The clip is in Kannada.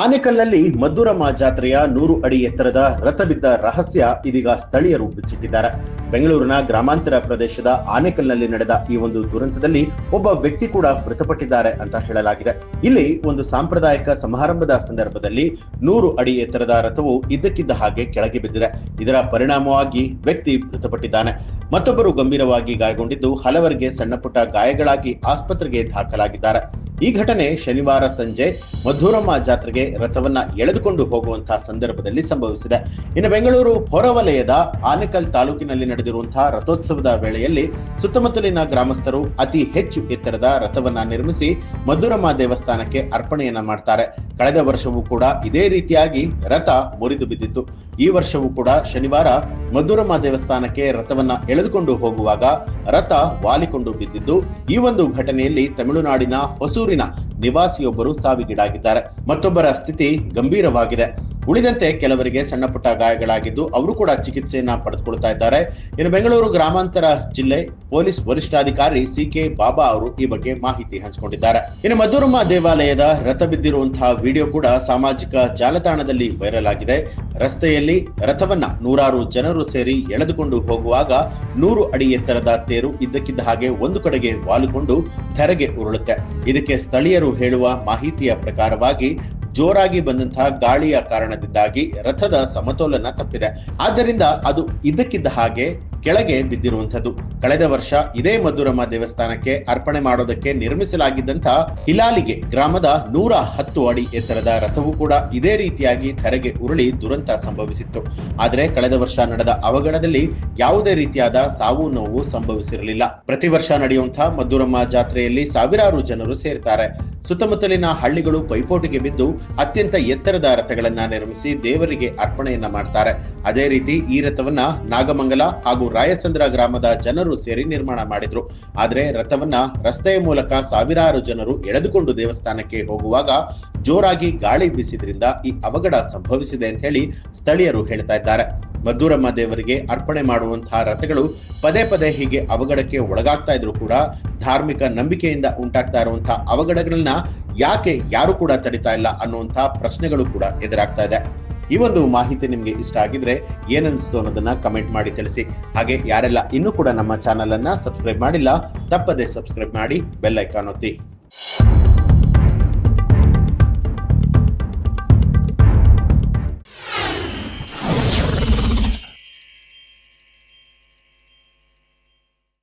ಆನೆಕಲ್ನಲ್ಲಿ ಮದ್ದೂರಮ್ಮ ಜಾತ್ರೆಯ ನೂರು ಅಡಿ ಎತ್ತರದ ರಥಬಿದ್ದ ರಹಸ್ಯ ಇದೀಗ ಸ್ಥಳೀಯರು ಬಿಚ್ಚಿಟ್ಟಿದ್ದಾರೆ. ಬೆಂಗಳೂರಿನ ಗ್ರಾಮಾಂತರ ಪ್ರದೇಶದ ಆನೆಕಲ್ನಲ್ಲಿ ನಡೆದ ಈ ಒಂದು ದುರಂತದಲ್ಲಿ ಒಬ್ಬ ವ್ಯಕ್ತಿ ಕೂಡ ಮೃತಪಟ್ಟಿದ್ದಾರೆ ಅಂತ ಹೇಳಲಾಗಿದೆ. ಇಲ್ಲಿ ಒಂದು ಸಾಂಪ್ರದಾಯಿಕ ಸಮಾರಂಭದ ಸಂದರ್ಭದಲ್ಲಿ ನೂರು ಅಡಿ ಎತ್ತರದ ರಥವು ಇದ್ದಕ್ಕಿದ್ದ ಹಾಗೆ ಕೆಳಗೆ ಬಿದ್ದಿದೆ. ಇದರ ಪರಿಣಾಮವಾಗಿ ವ್ಯಕ್ತಿ ಮೃತಪಟ್ಟಿದ್ದಾನೆ. ಮತ್ತೊಬ್ಬರು ಗಂಭೀರವಾಗಿ ಗಾಯಗೊಂಡಿದ್ದು ಹಲವರಿಗೆ ಸಣ್ಣಪುಟ್ಟ ಗಾಯಗಳಾಗಿ ಆಸ್ಪತ್ರೆಗೆ ದಾಖಲಾಗಿದ್ದಾರೆ. ಈ ಘಟನೆ ಶನಿವಾರ ಸಂಜೆ ಮಧುರಮ್ಮ ಜಾತ್ರೆಗೆ ರಥವನ್ನ ಎಳೆದುಕೊಂಡು ಹೋಗುವಂತಹ ಸಂದರ್ಭದಲ್ಲಿ ಸಂಭವಿಸಿದೆ. ಇನ್ನು ಬೆಂಗಳೂರು ಹೊರವಲಯದ ಆನೆಕಲ್ ತಾಲೂಕಿನಲ್ಲಿ ನಡೆದಿರುವಂತಹ ರಥೋತ್ಸವದ ವೇಳೆಯಲ್ಲಿ ಸುತ್ತಮುತ್ತಲಿನ ಗ್ರಾಮಸ್ಥರು ಅತಿ ಹೆಚ್ಚು ಎತ್ತರದ ರಥವನ್ನ ನಿರ್ಮಿಸಿ ಮಧುರಮ್ಮ ದೇವಸ್ಥಾನಕ್ಕೆ ಅರ್ಪಣೆಯನ್ನ ಮಾಡ್ತಾರೆ. ಕಳೆದ ವರ್ಷವೂ ಕೂಡ ಇದೇ ರೀತಿಯಾಗಿ ರಥ ಮುರಿದು ಬಿದ್ದಿತ್ತು. ಈ ವರ್ಷವೂ ಕೂಡ ಶನಿವಾರ ಮಧುರಮ್ಮ ದೇವಸ್ಥಾನಕ್ಕೆ ರಥವನ್ನ ಎಳೆದುಕೊಂಡು ಹೋಗುವಾಗ ರಥ ವಾಲಿಕೊಂಡು ಬಿದ್ದಿದ್ದು, ಈ ಒಂದು ಘಟನೆಯಲ್ಲಿ ತಮಿಳುನಾಡಿನ ಹೊಸೂರಿನ ನಿವಾಸಿಯೊಬ್ಬರು ಸಾವಿಗೀಡಾಗಿದ್ದಾರೆ. ಮತ್ತೊಬ್ಬರ ಸ್ಥಿತಿ ಗಂಭೀರವಾಗಿದೆ. ಉಳಿದಂತೆ ಕೆಲವರಿಗೆ ಸಣ್ಣ ಪುಟ್ಟ ಗಾಯಗಳಾಗಿದ್ದು ಅವರು ಕೂಡ ಚಿಕಿತ್ಸೆಯನ್ನ ಪಡೆದುಕೊಳ್ತಾ ಇದ್ದಾರೆ. ಇನ್ನು ಬೆಂಗಳೂರು ಗ್ರಾಮಾಂತರ ಜಿಲ್ಲೆ ಪೊಲೀಸ್ ವರಿಷ್ಠಾಧಿಕಾರಿ ಸಿ ಕೆ ಬಾಬಾ ಅವರು ಈ ಬಗ್ಗೆ ಮಾಹಿತಿ ಹಂಚಿಕೊಂಡಿದ್ದಾರೆ. ಇನ್ನು ಮಧುರಮ್ಮ ದೇವಾಲಯದ ರಥ ಬಿದ್ದಿರುವಂತಹ ವಿಡಿಯೋ ಕೂಡ ಸಾಮಾಜಿಕ ಜಾಲತಾಣದಲ್ಲಿ ವೈರಲ್ ಆಗಿದೆ. ರಸ್ತೆಯಲ್ಲಿ ರಥವನ್ನ ನೂರಾರು ಜನರು ಸೇರಿ ಎಳೆದುಕೊಂಡು ಹೋಗುವಾಗ ನೂರು ಅಡಿ ಎತ್ತರದ ತೇರು ಇದ್ದಕ್ಕಿದ್ದ ಹಾಗೆ ಒಂದು ಕಡೆಗೆ ವಾಲುಕೊಂಡು ಧರೆಗೆ ಉರುಳುತ್ತೆ. ಇದಕ್ಕೆ ಸ್ಥಳೀಯರು ಹೇಳುವ ಮಾಹಿತಿಯ ಪ್ರಕಾರವಾಗಿ ಜೋರಾಗಿ ಬಂದಂತಹ ಗಾಳಿಯ ಕಾರಣದಿಂದಾಗಿ ರಥದ ಸಮತೋಲನ ತಪ್ಪಿದೆ. ಆದ್ದರಿಂದ ಅದು ಇದಕ್ಕಿದ್ದ ಹಾಗೆ ಕೆಳಗೆ ಬಿದ್ದಿರುವಂಥದ್ದು. ಕಳೆದ ವರ್ಷ ಇದೇ ಮಧುರಮ್ಮ ದೇವಸ್ಥಾನಕ್ಕೆ ಅರ್ಪಣೆ ಮಾಡೋದಕ್ಕೆ ನಿರ್ಮಿಸಲಾಗಿದ್ದಂಥ ಹಿಲಾಲಿಗೆ ಗ್ರಾಮದ ನೂರ ಹತ್ತು ಅಡಿ ಎತ್ತರದ ರಥವು ಕೂಡ ಇದೇ ರೀತಿಯಾಗಿ ಧರೆಗೆ ಉರುಳಿ ದುರಂತ ಸಂಭವಿಸಿತ್ತು. ಆದರೆ ಕಳೆದ ವರ್ಷ ನಡೆದ ಅವಘಡದಲ್ಲಿ ಯಾವುದೇ ರೀತಿಯಾದ ಸಾವು ನೋವು ಸಂಭವಿಸಿರಲಿಲ್ಲ. ಪ್ರತಿ ವರ್ಷ ನಡೆಯುವಂತಹ ಮಧುರಮ್ಮ ಜಾತ್ರೆಯಲ್ಲಿ ಸಾವಿರಾರು ಜನರು ಸೇರ್ತಾರೆ ಸುತ್ತಮುತ್ತಲಿನ ಹಳ್ಳಿಗಳು ಪೈಪೋಟಿಗೆ ಬಿದ್ದು ಅತ್ಯಂತ ಎತ್ತರದ ರಥಗಳನ್ನ ನಿರ್ಮಿಸಿ ದೇವರಿಗೆ ಅರ್ಪಣೆಯನ್ನ ಮಾಡ್ತಾರೆ. ಅದೇ ರೀತಿ ಈ ರಥವನ್ನ ನಾಗಮಂಗಲ ಹಾಗೂ ರಾಯಸಂದ್ರ ಗ್ರಾಮದ ಜನರು ಸೇರಿ ನಿರ್ಮಾಣ ಮಾಡಿದ್ರು. ಆದ್ರೆ ರಥವನ್ನ ರಸ್ತೆಯ ಮೂಲಕ ಸಾವಿರಾರು ಜನರು ಎಳೆದುಕೊಂಡು ದೇವಸ್ಥಾನಕ್ಕೆ ಹೋಗುವಾಗ ಜೋರಾಗಿ ಗಾಳಿ ಬೀಸಿದ್ರಿಂದ ಈ ಅವಘಡ ಸಂಭವಿಸಿದೆ ಅಂತ ಹೇಳಿ ಸ್ಥಳೀಯರು ಹೇಳ್ತಾ ಇದ್ದಾರೆ. ಮದ್ದೂರಮ್ಮ ದೇವರಿಗೆ ಅರ್ಪಣೆ ಮಾಡುವಂತಹ ರಥಗಳು ಪದೇ ಪದೇ ಹೀಗೆ ಅವಘಡಕ್ಕೆ ಒಳಗಾಗ್ತಾ ಇದ್ರು ಕೂಡ ಧಾರ್ಮಿಕ ನಂಬಿಕೆಯಿಂದ ಉಂಟಾಗ್ತಾ ಇರುವಂತಹ ಅವಘಡಗಳನ್ನ ಯಾಕೆ ಯಾರು ಕೂಡ ತಡಿತಾ ಇಲ್ಲ ಅನ್ನುವಂತಹ ಪ್ರಶ್ನೆಗಳು ಕೂಡ ಎದುರಾಗ್ತಾ ಇದೆ. ಈ ಒಂದು ಮಾಹಿತಿ ನಿಮ್ಗೆ ಇಷ್ಟ ಆಗಿದ್ರೆ ಏನನ್ನಿಸ್ತು ಅನ್ನೋದನ್ನ ಕಮೆಂಟ್ ಮಾಡಿ ತಿಳಿಸಿ. ಹಾಗೆ ಯಾರೆಲ್ಲ ಇನ್ನೂ ಕೂಡ ನಮ್ಮ ಚಾನಲ್ ಅನ್ನ ಸಬ್ಸ್ಕ್ರೈಬ್ ಮಾಡಿಲ್ಲ, ತಪ್ಪದೆ ಸಬ್ಸ್ಕ್ರೈಬ್ ಮಾಡಿ ಬೆಲ್ ಐಕಾನ್ ಒತ್ತಿ.